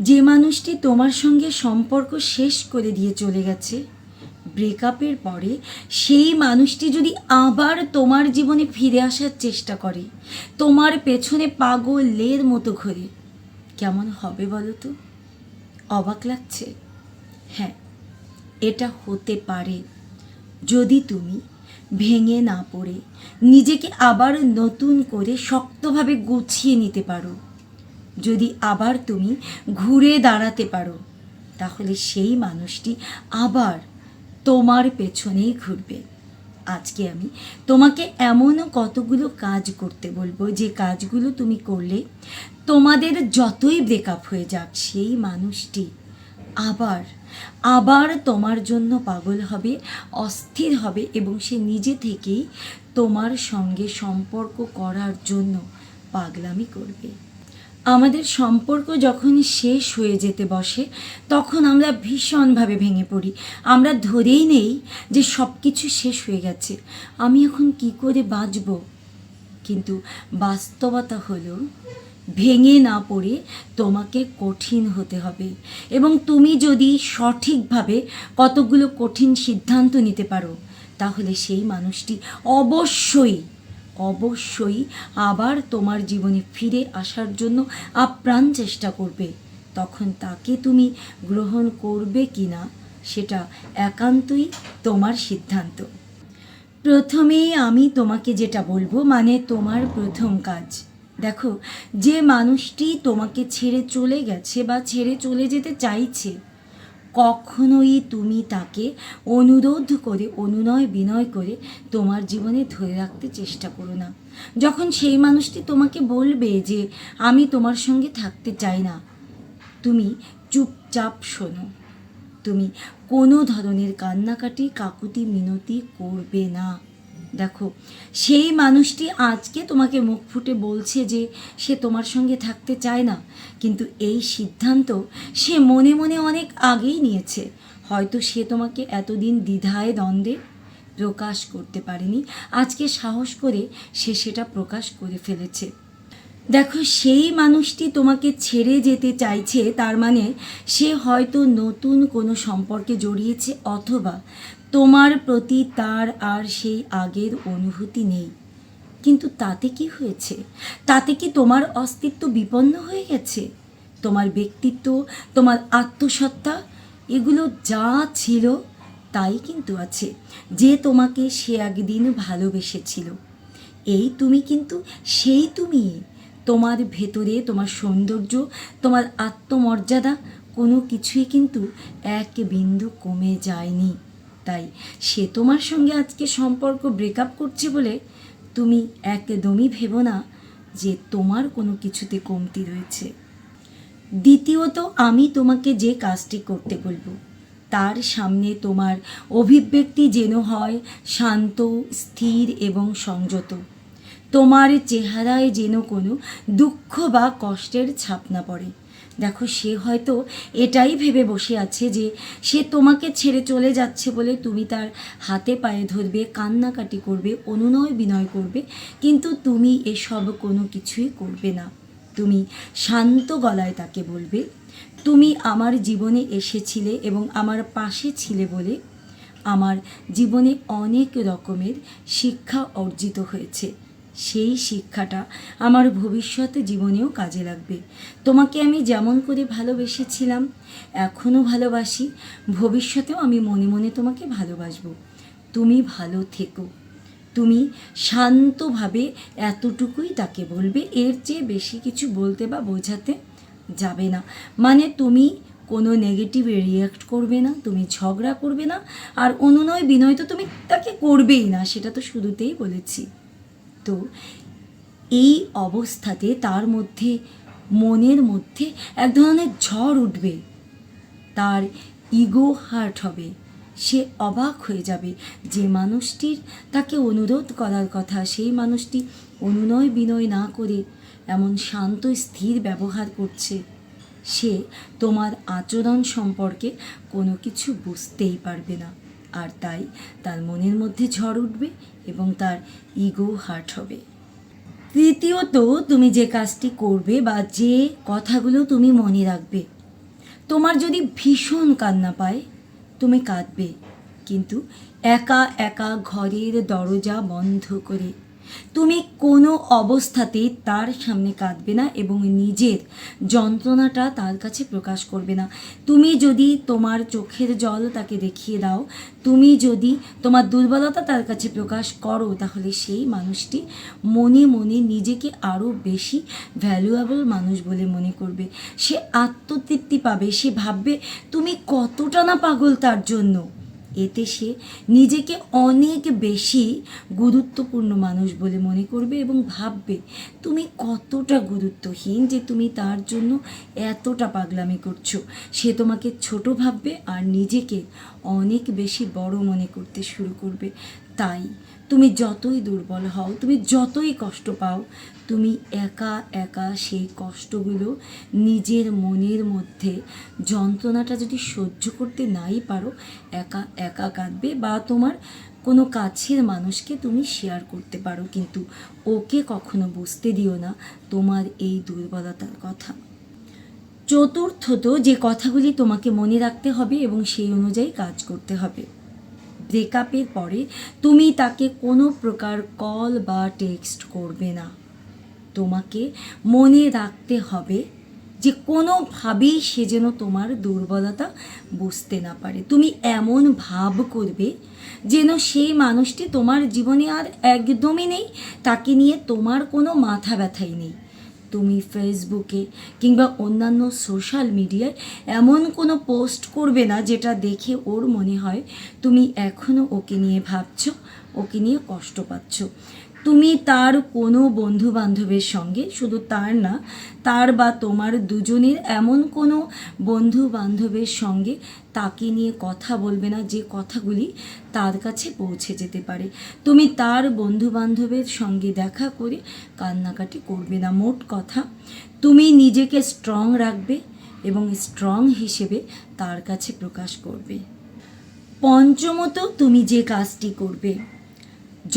যে মানুষটি তোমার সঙ্গে সম্পর্ক শেষ করে দিয়ে চলে গেছে ব্রেকআপের পরে সেই মানুষটি যদি আবার তোমার জীবনে ফিরে আসার চেষ্টা করে, তোমার পেছনে পাগলের মতো ঘোরে, কেমন হবে বলো তো? অবাক লাগছে। হ্যাঁ এটা হতে পারে। যদি তুমি ভেঙে না পড়ে, নিজেকে আবার নতুন করে শক্তভাবে গুছিয়ে নিতে পারো। যদি আবার তুমি ঘুরে দাঁড়াতে পারো, তাহলে সেই মানুষটি আবার তোমার পেছনেই ঘুরবে। আজকে আমি তোমাকে এমনও কতগুলো কাজ করতে বলব, যে কাজগুলো তুমি করলে তোমাদের যতই ব্রেকআপ হয়ে যাক, সেই মানুষটি আবার আবার তোমার জন্য পাগল হবে, অস্থির হবে এবং সে নিজে থেকেই তোমার সঙ্গে সম্পর্ক করার জন্য পাগলামি করবে। আমাদের সম্পর্ক যখন শেষ হয়ে যেতে বসে, তখন আমরা ভীষণভাবে ভেঙে পড়ি। আমরা ধরেই নেই যে সব কিছু শেষ হয়ে গেছে। আমি এখন কি করে বাঁচব? কিন্তু বাস্তবতা হলো, ভেঙে না পড়ে তোমাকে কঠিন হতে হবে। এবং তুমি যদি সঠিকভাবে কতগুলো কঠিন সিদ্ধান্ত নিতে পারো, তাহলে সেই মানুষটি অবশ্যই অবশ্যই আবার তোমার জীবনে ফিরে আসার জন্য আপ্রাণ চেষ্টা করবে। তখন তাকে তুমি গ্রহণ করবে কি না সেটা একান্তই তোমার সিদ্ধান্ত। প্রথমেই আমি তোমাকে যেটা বলব মানে তোমার প্রথম কাজ। দেখো, যে মানুষটি তোমাকে ছেড়ে চলে গেছে বা ছেড়ে চলে যেতে চাইছে কখনোই তুমি তাকে অনুরোধ করে, অনুনয় বিনয় করে তোমার জীবনে ধরে রাখতে চেষ্টা করো না। যখন সেই মানুষটি তোমাকে বলবে যে, আমি তোমার সঙ্গে থাকতে চাই না, তুমি চুপচাপ শোনো। তুমি কোনো ধরনের কান্নাকাটি, কাকুতি, মিনতি করবে না। দেখো, সেই মানুষটি আজকে তোমাকে মুখ ফুটে বলছে যে সে তোমার সঙ্গে থাকতে চায় না। কিন্তু এই সিদ্ধান্ত সে মনে মনে অনেক আগেই নিয়েছে। হয়তো সে তোমাকে এতদিন দ্বিধায় দ্বন্দ্বে প্রকাশ করতে পারেনি। আজকে সাহস করে সে সেটা প্রকাশ করে ফেলেছে। দেখো, সেই মানুষটি তোমাকে ছেড়ে যেতে চাইছে, তার মানে সে হয়তো নতুন কোনো সম্পর্কে জড়িয়েছে অথবা তোমার প্রতি তার আর সেই আগের অনুভূতি নেই। কিন্তু তাতে কি হয়েছে? তাতে কি তোমার অস্তিত্ব বিপন্ন হয়ে গেছে? তোমার ব্যক্তিত্ব, তোমার আত্মসত্তা এগুলো যা ছিল তাই কিন্তু আছে, যে তোমাকে সে একদিন ভালোবেসেছিল। এই তুমি কিন্তু সেই তুমি তোমার ভেতরে তোমার সৌন্দর্য, তোমার আত্মমর্যাদা কোনো কিছুই কিন্তু এক বিন্দু কমে যায়নি। তাই সে তোমার সঙ্গে আজকে সম্পর্ক ব্রেকআপ করছে বলে তুমি একদমই ভেবো না যে তোমার কোনো কিছুতে কমতি রয়েছে। দ্বিতীয়ত, আমি তোমাকে যে কাজটি করতে বলব, তার সামনে তোমার অভিব্যক্তি যেন হয় শান্ত, স্থির এবং সংযত। তোমার চেহারায় যেন কোনো দুঃখ বা কষ্টের ছাপ না পড়ে। দেখো, সে হয়তো এটাই ভেবে বসে আছে যে সে তোমাকে ছেড়ে চলে যাচ্ছে বলে তুমি তার হাতে পায়ে ধরবে, কান্নাকাটি করবে, অনুনয় বিনয় করবে, কিন্তু তুমি এসব কোনো কিছুই করবে না। তুমি শান্ত গলায় তাকে বলবে, তুমি আমার জীবনে এসেছিলে এবং আমার পাশে ছিলে বলে আমার জীবনে অনেক রকমের শিক্ষা অর্জিত হয়েছে। সেই শিক্ষাটা আমার ভবিষ্যতে জীবনেও কাজে লাগবে। তোমাকে আমি যেমন করে ভালোবেসেছিলাম, এখনও ভালোবাসি, ভবিষ্যতেও আমি মনে মনে তোমাকে ভালোবাসবো। তুমি ভালো থেকো। তুমি শান্তভাবে এতটুকুই তাকে বলবে, এর চেয়ে বেশি কিছু বলতে বা বোঝাতে যাবে না। মানে তুমি কোনো নেগেটিভ রিয়াক্ট করবে না, তুমি ঝগড়া করবে না, আর অনুনয় বিনয় তো তুমি তাকে করবেই না, সেটা তো শুরুতেই বলেছি। তো এই অবস্থাতে তার মধ্যে, মনের মধ্যে এক ধরনের ঝড় উঠবে। তার ইগো হার্ট হবে। সে অবাক হয়ে যাবে যে মানুষটির তাকে অনুরোধ করার কথা। সেই মানুষটি অনুনয় বিনয় না করে এমন শান্ত, স্থির ব্যবহার করছে। সে তোমার আচরণ সম্পর্কে কোনো কিছু বুঝতেই পারবে না। আর তাই তার মনের মধ্যে ঝড় উঠবে এবং তার ইগো হার্ট হবে। তৃতীয়ত, তুমি যে কাজটি করবে বা যে কথাগুলো তুমি মনে রাখবে, তোমার যদি ভীষণ কান্না পায়, তুমি কাঁদবে। কিন্তু একা একা ঘরের দরজা বন্ধ করে তুমি কোনো অবস্থাতেই তার সামনে কাঁদবে না এবং নিজের যন্ত্রণাটা তার কাছে প্রকাশ করবে না। তুমি যদি তোমার চোখের জল তাকে দেখিয়ে দাও, তুমি যদি তোমার দুর্বলতা তার কাছে প্রকাশ করো, তাহলে সেই মানুষটি মনে মনে নিজেকে আরও বেশি ভ্যালুয়েবল মানুষ বলে মনে করবে। সে আত্মতৃপ্তি পাবে, সে ভাববে, তুমি কতটা না পাগল তার জন্য? এতে সে নিজেকে অনেক বেশি গুরুত্বপূর্ণ মানুষ বলে মনে করবে এবং ভাববে, তুমি কতটা গুরুত্বহীন যে তুমি তার জন্য এতটা পাগলামি করছ। সে তোমাকে ছোট ভাববে আর নিজেকে অনেক বেশি বড় মনে করতে শুরু করবে। তাই তুমি যতই দুর্বল হও, তুমি যতই কষ্ট পাও, তুমি একা একা সেই কষ্টগুলো নিজের মনের মধ্যে যন্ত্রণাটা যদি সহ্য করতে নাই পারো, একা একা কাঁদবে বা তোমার কোনো কাছের মানুষকে তুমি শেয়ার করতে পারো, কিন্তু ওকে কখনো বুঝতে দিও না তোমার এই দুর্বলতার কথা। চতুর্থত যে কথাগুলি তোমাকে মনে রাখতে হবে এবং সেই অনুযায়ী কাজ করতে হবে। ব্রেকআপের পরে তুমি তাকে কোনো প্রকার কল বা টেক্সট করবে না। তোমাকে মনে রাখতে হবে যে কোনোভাবেই সে যেন তোমার দুর্বলতা বুঝতে না পারে। তুমি এমন ভাব করবে যেন সেই মানুষটি তোমার জীবনে আর একদমই নেই, তাকে নিয়ে তোমার কোনো মাথা ব্যথাই নেই। তুমি ফেসবুকে কিংবা অন্যান্য সোশ্যাল মিডিয়ায় এমন কোনো পোস্ট করবে না যেটা দেখে ওর মনে হয় তুমি এখনও ওকে নিয়ে ভাবছ, ওকে নিয়ে কষ্ট পাচ্ছ। তুমি তার কোনো বন্ধু বান্ধবের সঙ্গে, শুধু তার না, তার বা তোমার দুজনের এমন কোনো বন্ধু বান্ধবের সঙ্গে তাকে নিয়ে কথা বলবে না, যে কথাগুলি তার কাছে পৌঁছে যেতে পারে। তুমি তার বন্ধু বান্ধবের সঙ্গে দেখা করে কান্নাকাটি করবে না, মোট কথা। তুমি নিজেকে স্ট্রং রাখবে এবং স্ট্রং হিসেবে তার কাছে প্রকাশ করবে। পঞ্চমত, তুমি যে কাজটি করবে,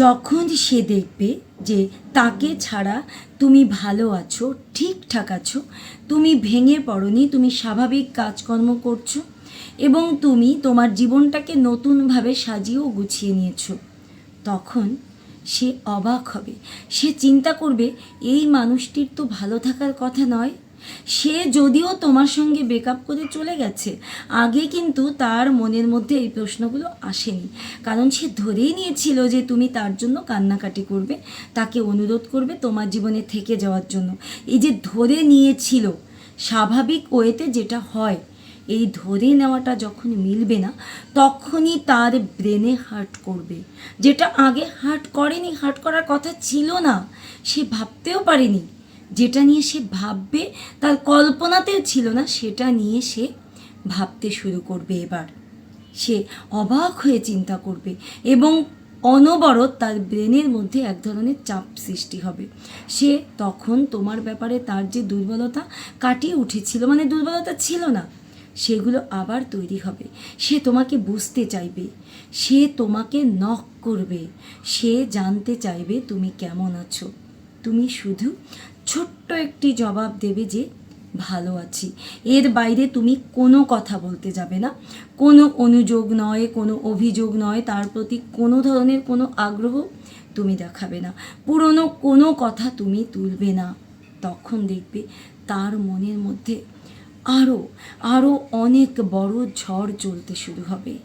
যখন সে দেখবে যে তাকে ছাড়া তুমি ভালো আছো, ঠিকঠাক আছো, তুমি ভেঙে পড়নি, তুমি স্বাভাবিক কাজকর্ম করছ এবং তুমি তোমার জীবনটাকে নতুনভাবে সাজিয়েও গুছিয়ে নিয়েছো। তখন সে অবাক হবে। সে চিন্তা করবে, এই মানুষটির তো ভালো থাকার কথা নয়। সে যদিও তোমার সঙ্গে ব্রেকআপ করে চলে গেছে, আগে কিন্তু তার মনের মধ্যে এই প্রশ্নগুলো আসেনি। কারণ সে ধরেই নিয়েছিল যে তুমি তার জন্য কান্নাকাটি করবে, তাকে অনুরোধ করবে তোমার জীবনে থেকে যাওয়ার জন্য। এই যে ধরে নিয়েছিল, স্বাভাবিক ওয়েতে যেটা হয় এই ধরে নেওয়াটা যখন মিলবে না, তখনই তার ব্রেনে হার্ট করবে। যেটা আগে হার্ট করেনি হার্ট করার কথা ছিল না, সে ভাবতেও পারেনি। যেটা নিয়ে সে ভাববে, তার কল্পনাতেও ছিল না, সেটা নিয়ে সে ভাবতে শুরু করবে এবার। সে অবাক হয়ে চিন্তা করবে এবং অনবরত তার ব্রেনের মধ্যে এক ধরনের চাপ সৃষ্টি হবে। সে তখন তোমার ব্যাপারে তার যে দুর্বলতা কাটিয়ে উঠেছিল মানে দুর্বলতা ছিল না সেগুলো আবার তৈরি হবে। সে তোমাকে বুঝতে চাইবে। সে তোমাকে নক করবে। সে জানতে চাইবে তুমি কেমন আছো। তুমি শুধু ছোট্ট একটি জবাব দেবে যে, ভালো আছি। এর বাইরে তুমি কোনো কথা বলতে যাবে না। কোনো অনুযোগ নয়, কোনো অভিযোগ নয়, তার প্রতি কোনো ধরনের কোনো আগ্রহ তুমি দেখাবে না। পুরনো কোনো কথা তুমি তুলবে না। তখন দেখবে তার মনের মধ্যে আরও আরও অনেক বড় ঝড় চলতে শুরু হবে।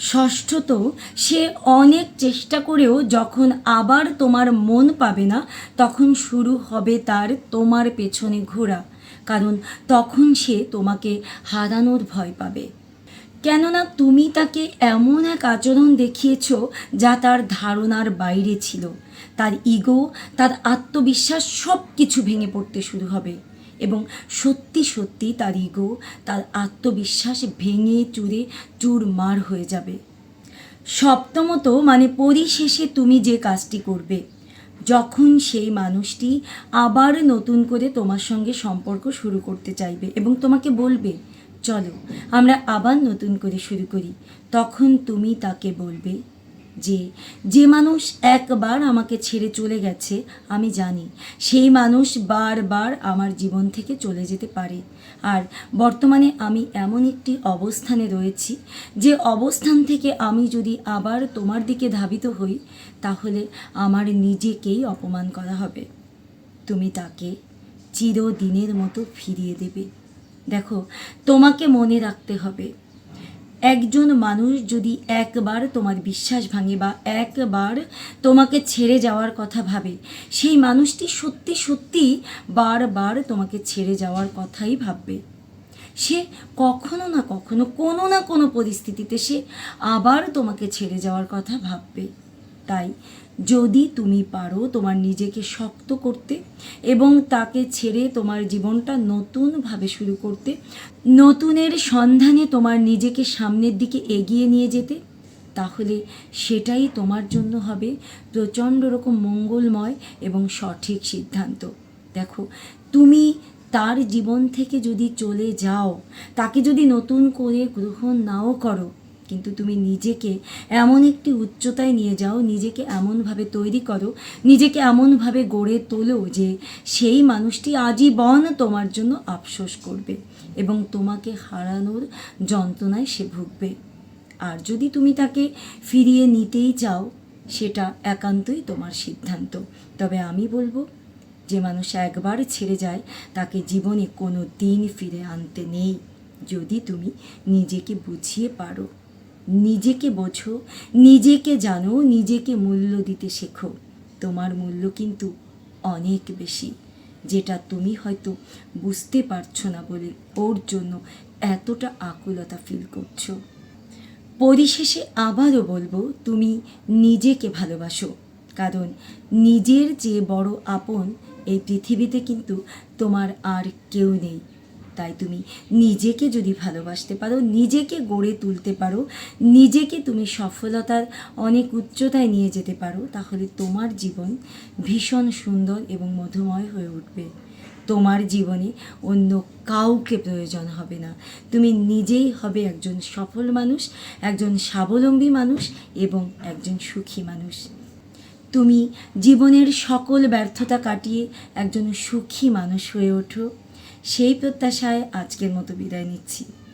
ষষ্ঠত, সে অনেক চেষ্টা করেও যখন আবার তোমার মন পাবে না, তখন শুরু হবে তার তোমার পেছনে ঘোরা, কারণ তখন সে তোমাকে হারানোর ভয় পাবে। কেননা তুমি তাকে এমন এক আচরণ দেখিয়েছ যা তার ধারণার বাইরে ছিল। তার ইগো, তার আত্মবিশ্বাস সব কিছু ভেঙে পড়তে শুরু হবে। এবং সত্যি সত্যি তার ইগো, তার আত্মবিশ্বাস ভেঙে চুরে চুরমার হয়ে যাবে। সপ্তমত মানে পরিশেষে তুমি যে কাজটি করবে, যখন সেই মানুষটি আবার নতুন করে তোমার সঙ্গে সম্পর্ক শুরু করতে চাইবে এবং তোমাকে বলবে, চলো, আমরা আবার নতুন করে শুরু করি। তখন তুমি তাকে বলবে যে যে মানুষ একবার আমাকে ছেড়ে চলে গেছে, আমি জানি, সেই মানুষ বারবার আমার জীবন থেকে চলে যেতে পারে। আর বর্তমানে আমি এমন একটি অবস্থানে রয়েছি যে, অবস্থান থেকে আমি যদি আবার তোমার দিকে ধাবিত হই, তাহলে আমার নিজেকেই অপমান করা হবে। তুমি তাকে চিরদিনের মতো ফিরিয়ে দেবে। দেখো, তোমাকে মনে রাখতে হবে একজন মানুষ যদি একবার তোমার বিশ্বাস ভাঙে বা একবার তোমাকে ছেড়ে যাওয়ার কথা ভাবে, সেই মানুষটি সত্যি সত্যি বারবার তোমাকে ছেড়ে যাওয়ার কথাই ভাববে। সে কখনো না কখনো কোনো না কোনো পরিস্থিতিতে সে আবার তোমাকে ছেড়ে যাওয়ার কথা ভাববে। তাই যদি তুমি পারো তোমার নিজেকে শক্ত করতে এবং তাকে ছেড়ে তোমার জীবনটা নতুনভাবে শুরু করতে, নতুনের সন্ধানে তোমার নিজেকে সামনের দিকে এগিয়ে নিয়ে যেতে, তাহলে সেটাই তোমার জন্য হবে প্রচণ্ড রকম মঙ্গলময় এবং সঠিক সিদ্ধান্ত। দেখো, তুমি তার জীবন থেকে যদি চলে যাও, তাকে যদি নতুন করে গ্রহণ নাও করো কিন্তু তুমি নিজেকে এমন একটি উচ্চতায় নিয়ে যাও, নিজেকে এমনভাবে তৈরি করো, নিজেকে এমনভাবে গড়ে তোলো যে সেই মানুষটি আজীবন তোমার জন্য আফসোস করবে এবং তোমাকে হারানোর যন্ত্রণায় সে ভুগবে। আর যদি তুমি তাকে ফিরিয়ে নিতেই চাও, সেটা একান্তই তোমার সিদ্ধান্ত। তবে আমি বলব, যে মানুষ একবার ছেড়ে যায়, তাকে জীবনে কোনো দিন ফিরে আনতে নেই। যদি তুমি নিজেকে বুঝিয়ে পারো নিজেকে বোঝো, নিজেকে জানো, নিজেকে মূল্য দিতে শেখো। তোমার মূল্য কিন্তু অনেক বেশি, যেটা তুমি হয়তো বুঝতে পারছ না বলে ওর জন্য এতটা আকুলতা ফিল করছ। পরিশেষে আবারও বলব, তুমি নিজেকে ভালোবাসো, কারণ নিজের যে বড় আপন এই পৃথিবীতে কিন্তু তোমার আর কেউ নেই। তাই তুমি নিজেকে যদি ভালোবাসতে পারো, নিজেকে গড়ে তুলতে পারো, নিজেকে তুমি সফলতার অনেক উচ্চতায় নিয়ে যেতে পারো, তাহলে তোমার জীবন ভীষণ সুন্দর এবং মধুময় হয়ে উঠবে। তোমার জীবনে অন্য কাউকে প্রয়োজন হবে না। তুমি নিজেই হবে একজন সফল মানুষ, একজন স্বাবলম্বী মানুষ এবং একজন সুখী মানুষ। তুমি জীবনের সকল ব্যর্থতা কাটিয়ে একজন সুখী মানুষ হয়ে ওঠো। সেই প্রত্যাশায় আজকের মতো বিদায় নিচ্ছি।